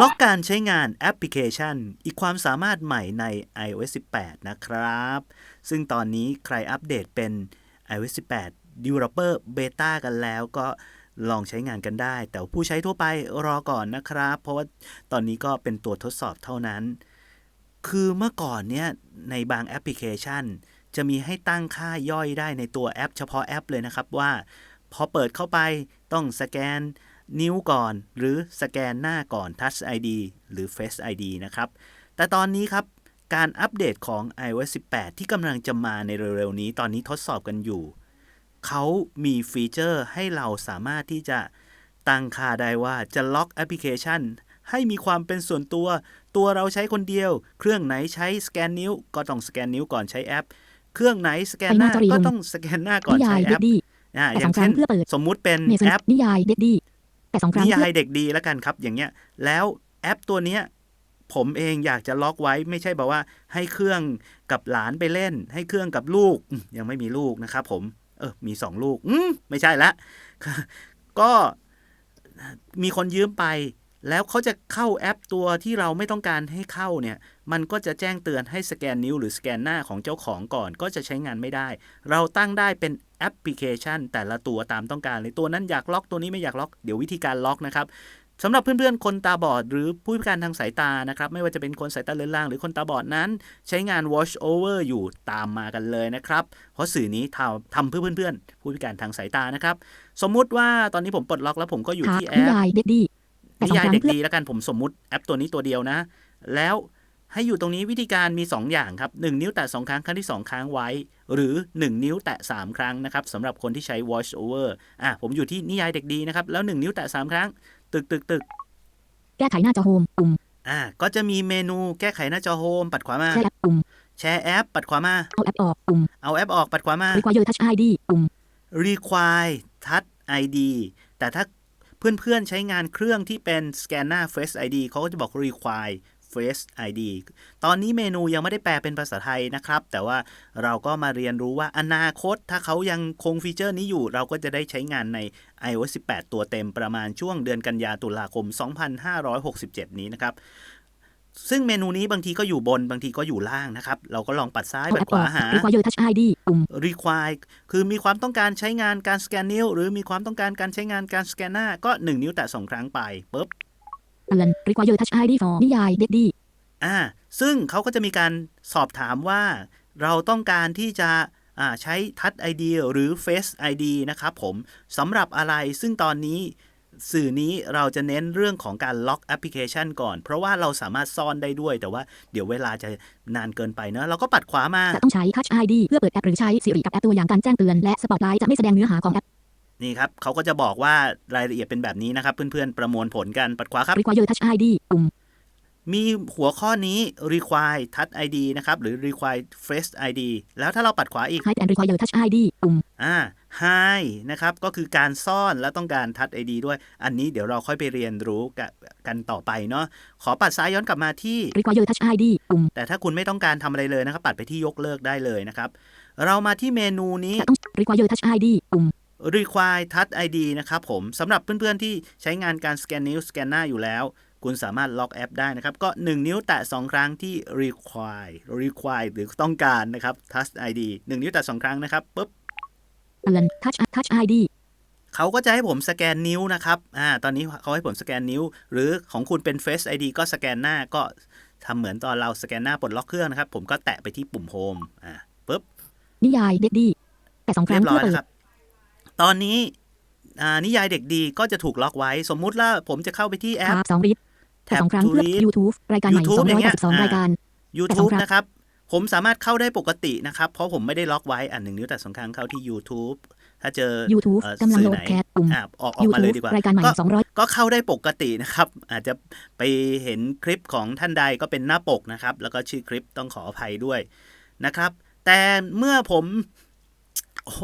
ล็อกการใช้งานแอปพลิเคชัน อีกความสามารถใหม่ใน iOS 18 นะครับ ซึ่งตอนนี้ใครอัปเดตเป็น iOS 18 Developer Beta กันแล้วก็ลองใช้งานกันได้ แต่ผู้ใช้ทั่วไปรอก่อนนะครับ เพราะว่าตอนนี้ก็เป็นตัวทดสอบเท่านั้น คือเมื่อก่อนเนี่ยในบางแอปพลิเคชัน จะมีให้ตั้งค่าย่อยได้ในตัวแอป เฉพาะแอปเลยนะครับว่า พอเปิดเข้าไปต้องสแกน นิ้วก่อน หรือสแกนหน้าก่อน Touch ID หรือ Face ID นะครับ แต่ตอนนี้ครับ การอัปเดตของ iOS 18 ที่กำลังจะมาในเร็วๆ นี้ ตอนนี้ทดสอบกันอยู่ เขามีฟีเจอร์ให้เราสามารถที่จะตั้งค่าได้ว่าจะล็อกแอปพลิเคชัน ให้มีความเป็นส่วนตัว ตัวเราใช้คนเดียว เครื่องไหนใช้สแกนนิ้ว ก็ต้องสแกนนิ้วก่อนใช้แอป เครื่องไหนสแกนหน้าไปหน้าจอรีก็ลงต้องสแกนหน้าก่อนนิยาใช้ยแอเด็ปดดี้อ่าอแต่สย่าองงครั้เช่นงเพื่อเปิดสมมุติเป็นเมสแอปนิยายเด็ดดี้แต่ สองครั้งนิเพื่ยาอยเด็กดีแล้วกันครับ อย่างเงี้ย แล้วแอปตัวเนี้ยผมเองอยากจะล็อกไว้ไม่ใช่แบบว่า ให้เครื่องกับหลานไปเล่น ให้เครื่องกับลูกอืมยังไม่มีลูกนะครับผม เออมีสองลูก อืมไม่ใช่ละก็มีคนยืมไป แล้วเขาจะเข้าแอปตัวที่เราไม่ต้องการให้เข้าเนี่ย มันก็จะแจ้งเตือนให้สแกนนิ้วหรือสแกนหน้าของเจ้าของก่อน ก็จะใช้งานไม่ได้ เราตั้งได้เป็นแอปพลิเคชัน แต่ละตัวตามต้องการเลยตัวนั้นอยากล็อกตัวนี้ไม่อยากล็อก เดี๋ยววิธีการล็อกนะครับสำหรับเพื่อนๆ คนตาบอด หรือผู้พิการทางสายตานะครับ ไม่ว่าจะเป็นคนสายตาเลือนล่าง หรือคนตาบอดนั้น ใช้งาน watch over อยู่ตามมากันเลยนะครับ เพราะสื่อนี้ทำทำเพื่อเพื่อนๆ ผู้พิการทางสายตานะครับ สมมุติว่าตอนนี้ผมปลดล็อกแล้วผมก็อยู่ค่ะที่แอนิป ยายเด็ดดี้แต่นิสองยายครั้งเด็กเพื่อดีแล้วกันผมสมมุติแอปตัวนี้ตัวเดียวนะ แล้วให้อยู่ตรงนี้วิธีการมี 2 อย่างครับ 1 นิ้วแตะ 2 ครั้งครั้งที่ 2 ค้างไว้ หรือ 1 นิ้วแตะ 3 ครั้งนะครับสำหรับคนที่ใช้ watch over อะผมอยู่ที่นิยายเด็กดีนะครับ แล้ว 1 นิ้วแตะ 3 ครั้ง ตึกตึกตึกแก้ไขหน้าจอโฮมปุ่มอะก็จะมีเมนูแก้ไขหน้าจอโฮมปัดขวามาแช่แอปปุ่มแชร์แอปปัดขวามาเอาแอปออกปุ่มเอาแอปออกปัดขวามา require touch ID ปุ่ม require touch ID แต่ถ้า เพื่อนๆ ใช้งานเครื่องที่เป็นสแกนหน้า Face ID เขาก็จะบอก require Face ID ตอนนี้เมนูยังไม่ได้แปลเป็นภาษาไทยนะครับ แต่ว่าเราก็มาเรียนรู้ว่าอนาคต ถ้าเขายังคงฟีเจอร์นี้อยู่ เราก็จะได้ใช้งานใน iOS 18 ตัวเต็มประมาณช่วงเดือนกันยาตุลาคม 2567 นี้นะครับ ซึ่งเมนูนี้บางทีก็อยู่บนบางทีก็อยู่ล่างนะครับ เราก็ลองปัดซ้ายเอาปัแอดปขออวากหา require touch ID ปุ่ม require คือมีความต้องการใช้งานการสแกนนิ้ว หรือมีความต้องการการใช้งานการสแกนหน้าก็ 1 นิ้วแตะ2ครั้งไปปุ๊บเตือน require touch ID for นิยายเด็ดดี้อ่าซึ่งเขาก็จะมีการสอบถามว่าเราต้องการที่จะอ่าใช้ทัช ID หรือ Face ID นะครับผมสำหรับอะไรซึ่งตอนนี้ สื่อนี้เราจะเน้นเรื่องของการล็อกแอปพลิเคชันก่อน เพราะว่าเราสามารถซ่อนได้ด้วย แต่ว่าเดี๋ยวเวลาจะนานเกินไปเนอะเราก็ปัดขวามาจะต้องใช้ touch ID เพื่อเปิดแอปหรือใช้ Siri กับแอปตัวอย่างการแจ้งเตือนและ Spotlight จะไม่แสดงเนื้อหาของแอปนี่ครับเขาก็จะบอกว่ารายละเอียดเป็นแบบนี้นะครับ เพื่อนๆ ประมวลผลกันปัดขวาครับ require touch ID ปุ่มมีหัวข้อนี้ require touch ID นะครับ หรือ require face ID แล้วถ้าเราปัดขวาอีก hide and require touch ID ปุ่มอ่า hide นะครับ ก็คือการซ่อนและต้องการ touch ID ด้วย อันนี้เดี๋ยวเราค่อยไปเรียนรู้กะกันต่อไปเนาะ ขอปัดซ้ายย้อนกลับมาที่ require touch ID ปุ่ม แต่ถ้าคุณไม่ต้องการทำอะไรเลยนะครับ ปัดไปที่ยกเลิกได้เลยนะครับ เรามาที่เมนูนี้จะต้อง require touch ID ปุ่ม require touch ID นะครับผมสำหรับเพื่อนๆที่ใช้งานการสแกนนิ้วสแกนหน้าอยู่แล้ว คุณสามารถล็อกแอปได้นะครับ ก็ 1 นิ้วแตะ 2 ครั้งที่ require require หรือต้องการนะครับ touch ID 1 นิ้วแตะ 2 ครั้งนะครับปุ๊บ เตือน touch touch ID เขาก็จะให้ผมสแกนนิ้วนะครับ อ่า ตอนนี้เขาให้ผมสแกนนิ้ว หรือของคุณเป็น Face ID ก็สแกนหน้าก็ทำเหมือนตอนเราสแกนหน้าปลดล็อกเครื่องนะครับ ผมก็แตะไปที่ปุ่มโฮมอ่าปุ๊บ นิยายเด็ดดี้แต่สองคเรีรั้ยงบร้อเพื่ยอเปิดนะครับตอนนี้อ่านิยายเด็กดีก็จะถูกล็อกไว้ สมมุติว่าผมจะเข้าไปที่แอปทาบสองรีดแต่ Tap สองครั้ง to เพื่อ read YouTube รายการใหม่ YouTube สองอร้ย่าองยเงี้แปยดสิบสองอ่ารายการ YouTube แต่สองครั้งนะครับ ผมสามารถเข้าได้ปกตินะครับ เพราะผมไม่ได้ล็อกไว้อันหนึ่งนิ้วแต่สองครั้งเข้าที่ YouTube ถ้าเจอ YouTube เอ่อกำลังสื่โหลอดไหนแคสปุ่มอะออกออกมาเลย YouTube ดีกว่ารายการใหม่ก็สองร้อยก็เข้าได้ปกตินะครับ อาจจะไปเห็นคลิปของท่านใดก็เป็นหน้าปกนะครับ แล้วก็ชื่อคลิปต้องขออภัยด้วยนะครับ แต่เมื่อผม โอ้โห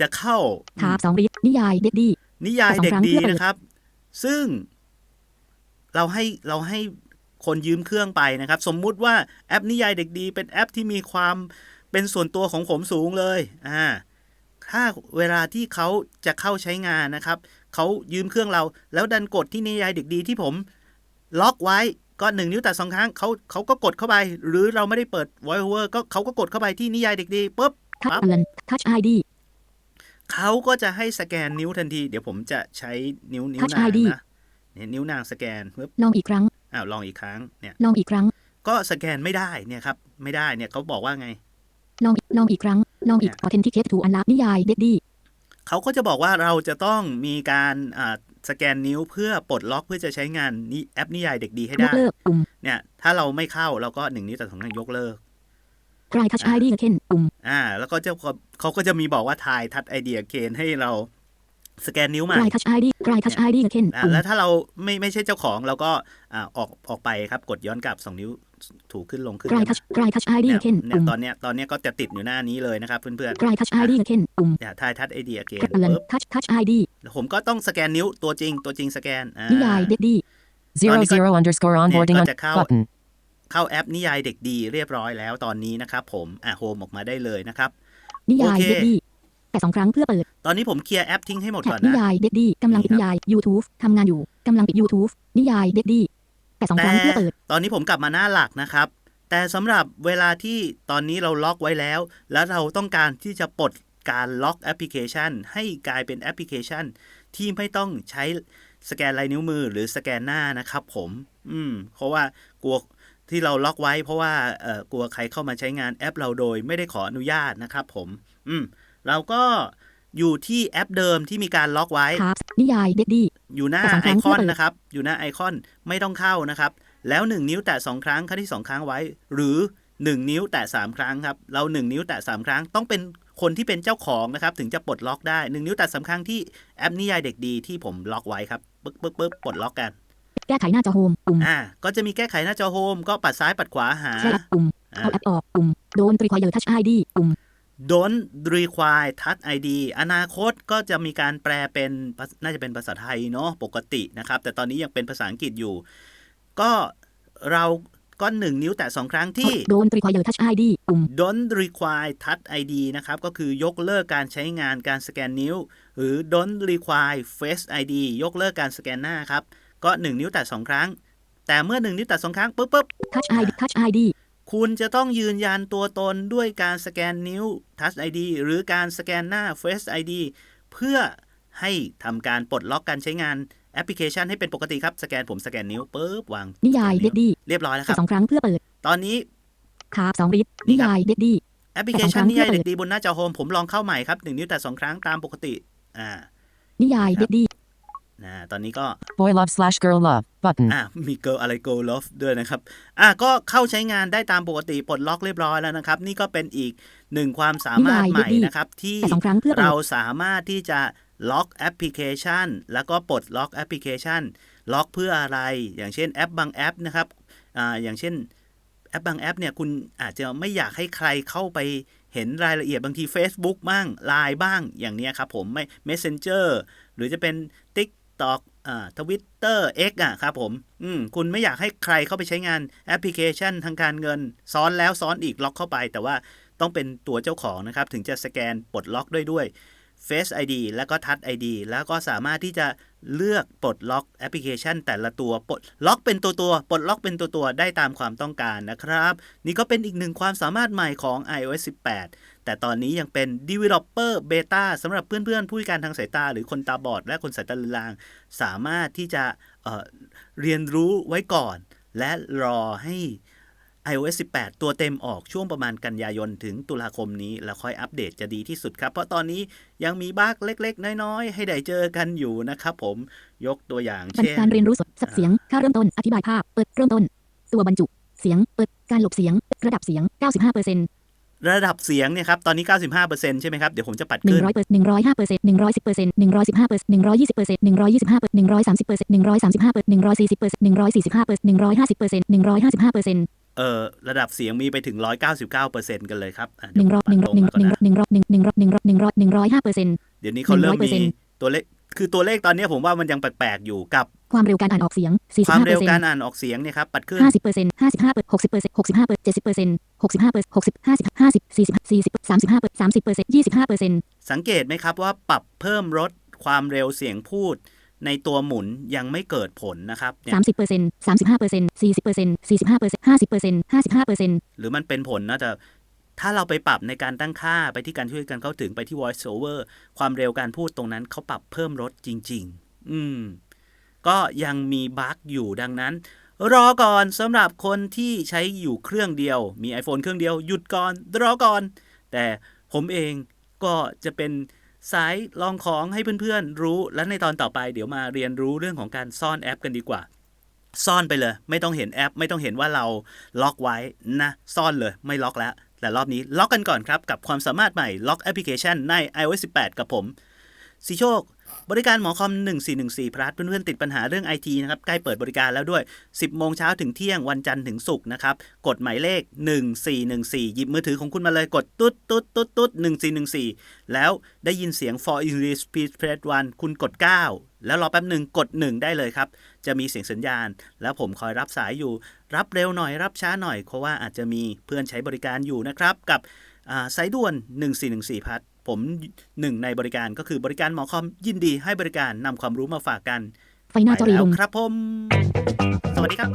จะเข้าทาบสองรีดนิยายเด็ดดี้นิยายเด็กแต่สองครั้งดีเพื่อเปิดนะครับ ซึ่ง เราให้เราให้ คนยืมเครื่องไปนะครับ สมมุติว่าแอปนิยายเด็กดี เป็นแอปที่มีความเป็นส่วนตัวของผมสูงเลยอ่าถ้าเวลาที่เขาจะเข้าใช้งานนะครับเขายืมเครื่องเรา แล้วดันกดที่นิยายเด็กดีที่ผมล็อกไว้ก็หนึ่งนิ้วแต่สองครั้งเขาเขาก็กดเข้าไป หรือเราไม่ได้เปิด voice over ก็เขาก็กดเข้าไปที่นิยายเด็กดีปุ๊บทัชปั๊บเตือน Touch ID เขาก็จะให้สแกนนิ้วทันที เดี๋ยวผมจะใช้นิ้วนิ้ว Touch นาง ID นะเนี่ยนิ้วนางสแกนปุ๊บลองอีกครั้ง อ้าวลองอีกครั้งเนี่ยลองอีกครั้ง ก็สแกนไม่ได้เนี่ยครับไม่ได้เนี่ยเขาบอกว่าไง ลองอีกลองอีกครั้ง ลองอีก Authenticate to Unlock นิยายเด็ดดีเขาก็จะบอกว่าเราจะต้องมีการอ่าสแกนนิ้วเพื่อปลดล็อกเพื่อจะใช้งานนิแอปนิยายเด็กดีให้ยได้กเลิกปุ่มเนี่ยถ้าเราไม่เข้าเราก็หนึ่งนิ้วแต่สองครั้งยกเลิก Try Touch ID again ปุ่มอ่า แล้วก็จะเขาก็จะมีบอกว่าทายทัดไอเดียเคนให้เรา สแกนนิ้วใหม่ Try Touch ID Try Touch ID again อ่าปุ่มแล้วถ้าเราไม่ไม่ใช่เจ้าของเราก็อ่าออกออกไปครับกดย้อนกลับสองนิ้วถูขึ้นลงขึ้น Try Touch Try Touch ID เนี่ย again เนี่ยปุ่มตอนเนี้ยตอนเนี้ยก็จะติดอยู่หน้านี้เลยนะครับเพื่อน Try Touch ID again ปุ่มๆเนี่ยทายทัดไอเดียเคนเตือนปุ๊บ Touch Touch ID แล้วผมก็ต้องสแกนนิ้วตัวจริงตัวจริงสแกนอ่านิยายเด็ดดี Zero Tony got- zero underscore onboarding got on the cow- button. เข้าแอปนิยายเด็กดีเรียบร้อยแล้วตอนนี้นะครับผมอะโฮมออกมาได้เลยนะครับนิยายโอเคเด็ดดี แต่สองครั้งเพื่อเปิด ตอนนี้ผมเคลียร์แอปทิ้งให้หมดแท็ก่อนบนินะ ยายเด็ดดีกำลังปิดนี่นิครับยาย YouTube ทำงานอยู่กำลังปิด YouTube นิยายเด็ดดีแต่สองครั้งแต่เพื่อเปิด ตอนนี้ผมกลับมาหน้าหลักนะครับ แต่สำหรับเวลาที่ตอนนี้เราล็อกไว้แล้ว แล้วเราต้องการที่จะปลดการล็อกแอปพลิเคชัน ให้กลายเป็นแอปพลิเคชัน ที่ไม่ต้องใช้สแกนลายนิ้วมือหรือสแกนหน้านะครับผม อืม เพราะว่ากลัวที่เราล็อกไว้ เพราะว่าเอ่อกลัวใครเข้ามาใช้งานแอปเราโดยไม่ได้ขออนุญาตนะครับผม อืม เราก็อยู่ที่แอปเดิมที่มีการล็อกไว้ครับนิยายเด็ดดี อยู่หน้าแต่สองคไอรั้งคอนเพื่อเปิดนะครับ อยู่หน้าไอคอนไม่ต้องเข้านะครับ แล้ว 1 นิ้วแตะ2ครั้งครั้งที่ 2 ครั้งไว้ หรือ 1 นิ้วแตะ3ครั้งครับ เรา 1 นิ้วแตะ3ครั้งต้องเป็นคนที่เป็นเจ้าของนะครับ ถึงจะปลดล็อกได้ 1 นิ้วแตะสามครั้งที่แอปนิยายเด็กดีที่ผมล็อกไว้ครับปึ๊บปึ๊บปึ๊บปลดล็อกกัน แก้ไขหน้าจอโฮมปุ่มอ่าก็จะมีแก้ไขหน้าจอโฮมก็ปัดซ้ายปัดขวาหาแชร์แอปปุ่มอ่าเอาแอปออกปุ่มโดนตรีควายเยอร์ทัชไอดีปุ่ม don't require touch ID อนาคตก็จะมีการแปลเป็นภาน่าจะเป็นภาษาไทยเนาะปกตินะครับ แต่ตอนนี้ยังเป็นภาษาอังกฤษอยู่ ก็เราก็หนึ่งนิ้วแตะสองครั้งที่โดนตรีควายเยอร์ทัชไอดีปุ่ม don't require touch ID นะครับ ก็คือยกเลิกการใช้งานการสแกนนิ้ว หรือ don't require face ID ยกเลิกการสแกนหน้าครับ ก็1นิ้วแตะ2ครั้ง แต่เมื่อ1นิ้วแตะ2ครั้งปุ๊บปุ๊บทัชไอดีทัชไอดี คุณจะต้องยืนยันตัวตนด้วยการสแกนนิ้ว Touch ID หรือการสแกนหน้า Face ID เพื่อให้ทำการปลดล็อกการใช้งานแอปพลิเคชันให้เป็นปกติครับ สแกนผมสแกนนิ้วปุ๊บวางนิยายเด็ดดีเรียบร้อยแล้วคแต่รับสองครั้งเพื่อเปิด ตอนนี้ครับสองริดนี่นิครับยายเด็ดดีแอปพลิเคชันแต่สองครั้งนิยายเพื่อเปิเด็ดกดีบนหน้าจอโฮมผมลองเข้าใหม่ครับหนึ่งนิ้วแต่สองครั้งตามปกติอ่านิยายเด็ดดี นะตอนนี้ก็ Boy love slash girl love button. อะมีเกิร์อะไร go love ด้วยนะครับ อะก็เข้าใช้งานได้ตามปกติปลดล็อกเรียบร้อยแล้วนะครับ นี่ก็เป็นอีกหนึ่งความสามารถใหม่นะครับ ที่แต่สองครั้งเพื่อเปิดเราสามารถที่จะล็อกแอปพลิเคชัน แล้วก็ปลดล็อกแอปพลิเคชัน ล็อกเพื่ออะไร อย่างเช่นแอปบางแอปนะครับอ่าอย่างเช่นแอปบางแอปเนี่ยคุณอาจจะไม่อยากให้ใครเข้าไปเห็นรายละเอียดบางที Facebook บ้าง Line บ้างอย่างเนี้ยครับผมไม่ Messenger หรือจะเป็น TikTok อ่าทวิตเตอร์เอ็กอะครับผม อืม คุณไม่อยากให้ใครเข้าไปใช้งานแอปพลิเคชันทางการเงิน ซ้อนแล้วซ้อนอีกล็อกเข้าไป แต่ว่าต้องเป็นตัวเจ้าของนะครับ ถึงจะสแกนปลดล็อกด้วยด้วย Face ID แล้วก็ Touch ID แล้วก็สามารถที่จะเลือกปลดล็อกแอปพลิเคชัน แต่ละตัวปลดล็อกเป็นตัวตัวปลดล็อกเป็นตัวตัวได้ตามความต้องการนะครับ นี่ก็เป็นอีกหนึ่งความสามารถใหม่ของ iOS 18 แต่ตอนนี้ยังเป็น Developer Beta สำหรับเพื่อนๆ ผู้พิการทางสายตา หรือคนตาบอด และคนสายตาเลือนลาง สามารถที่จะเเรียนรู้ไว้ก่อน และรอให้ iOS 18 ตัวเต็มออกช่วงประมาณกันยายนถึงตุลาคมนี้ แล้วค่อยอัปเดตจะดีที่สุดครับ เพราะตอนนี้ยังมีบั๊กเล็ก ๆ น้อย ๆ ให้ได้เจอกันอยู่นะครับผมยกตัวอย่างบรรเช่นการเรียนรู้สดสับเสียง ค่าเริ่มต้น อธิบายภาพ เปิดเริ่มต้น ตัวบรรจุ เสียง เปิดการหลบเสียง ระดับเสียง 95%ระดับเสียงเนี่ยครับ ตอนนี้ 95%ใช่ไหมครับ เดี๋ยวผมจะปัดหนึ่ขึ้งนร้อยเปอร์หนึ่งร้อยห้า เปอร์เซ็นต์หนึ่งร้อยสิบเปอร์เซ็นต์หนึ่งร้อยสิบห้าเปอร์เซ็นต์หนึ่งร้อยยี่สิบเปอร์เซ็นต์หนึ่งร้อยยี่สิบห้าเปอร์หนึ่งร้อยสามสิบเปอร์เซ็นต์หนึ่งร้อยสามสิบห้าเปอร์หนึ่งร้อยสี่สิบเปอร์เซ็นต์หนึ่งร้อยสี่สิบห้าเปอร์หนึ่งร้อยห้าสิบเปอร์เซ็นต์หนึ่งร้อยห้าสิบห้าเปอร์เซ็นต์เอ่อระดับเสียงมีไปถึง 199%กันเลยครับอะหเดี๋ยนึ่วงร้อยผมหนึ่งปัดร้อยลหนึ่งมาก่อนหนึ่งนะร้อยหนึ่งร้อยหนึ่งร้อยหนึ่งร้อยหนึ่งร้อยหนึ่งร้อยหนึ่งร้อยห้าเปอร์เซ็นต์เดี๋ยวนี้เขาเริ่มมี100%ตัวเลขคือตัวเลขตอนนี้ผมว่ามันยังแปลกๆอยู่กับความเร็วการอ่านออกเสียงสี่คสิบวามห้าเปอเร็วร์เซ็นการต์อ่านออกเสียงเนี่ยครับปัดขึ้นห้าสิบเปอร์เซ็นต์ห้าสิบห้าเปอร์หกสิบเปอร์เซ็นต์หกสิบเปอร์เซ็นต์เจ็ดสิบเปอร์เซ็นต์หกสิบห้าเปอร์หกสิบห้าสิบห้าสิบสี่สิบสี่สิบสามสิบห้าเปอร์สามสิบเปอร์เซ็นต์ยี่สิบห้าเปอร์เซ็นต์สังเกตไหมครับว่าปรับเพิ่มลดความเร็วเสียงพูด ในตัวหมุนยังไม่เกิดผลนะครับเนี่ย30เปอร์เซ็นต์35เปอร์เซ็นต์40เปอร์เซ็นต์45เปอร์เซ็นต์50เปอร์เซ็นต์55เปอร์เซ็นต์หรือมันเป็นผลนะแต่ถ้าเราไปปรับในการตั้งค่าไปที่การช่วยกันเข้าถึงไปที่ voice over ความเร็วการพูดตรงนั้นเขาปรับเพิ่มลดจริง ๆ อืม ก็ยังมีบั๊กอยู่ดังนั้น รอก่อนสำหรับคนที่ใช้อยู่เครื่องเดียว มี iPhone เครื่องเดียว หยุดก่อน รอก่อน แต่ผมเองก็จะเป็น สายลองของให้เพื่อนๆรู้ และในตอนต่อไปเดี๋ยวมาเรียนรู้เรื่องของการซ่อนแอปกันดีกว่า ซ่อนไปเลย ไม่ต้องเห็นแอป ไม่ต้องเห็นว่าเราล็อกไว้นะ ซ่อนเลยไม่ล็อกแล้ว แต่รอบนี้ล็อกกันก่อนครับ กับความสามารถใหม่ล็อกแอปพลิเคชันใน iOS 18 กับผม สีโชค บริการหมอคอม 1414 พลัสเพื่อนๆติดปัญหาเรื่องไอทีนะครับ ใกล้เปิดบริการแล้วด้วย 10 โมงเช้าถึงเที่ยงวันจันทร์ถึงศุกร์นะครับ กดหมายเลข 1414 หยิบมือถือของคุณมาเลยกดตุ๊ดตุ๊ดตุ๊ดตุ๊ด1414 แล้วได้ยินเสียง for English please press 1คุณกด 9 แล้วรอแป๊บหนึ่งกด 1 ได้เลยครับ จะมีเสียงสัญญาณ แล้วผมคอยรับสายอยู่ รับเร็วหน่อยรับช้าหน่อยเพราะว่าอาจจะมีเพื่อนใช้บริการอยู่นะครับกับสายด่วน 1414 พัด ผมหนึ่งในบริการก็คือบริการหมอคอมยินดีให้บริการนำความรู้มาฝากกัน ไฟหน้าจอไปรีแล้ลวงครับผม สวัสดีครับ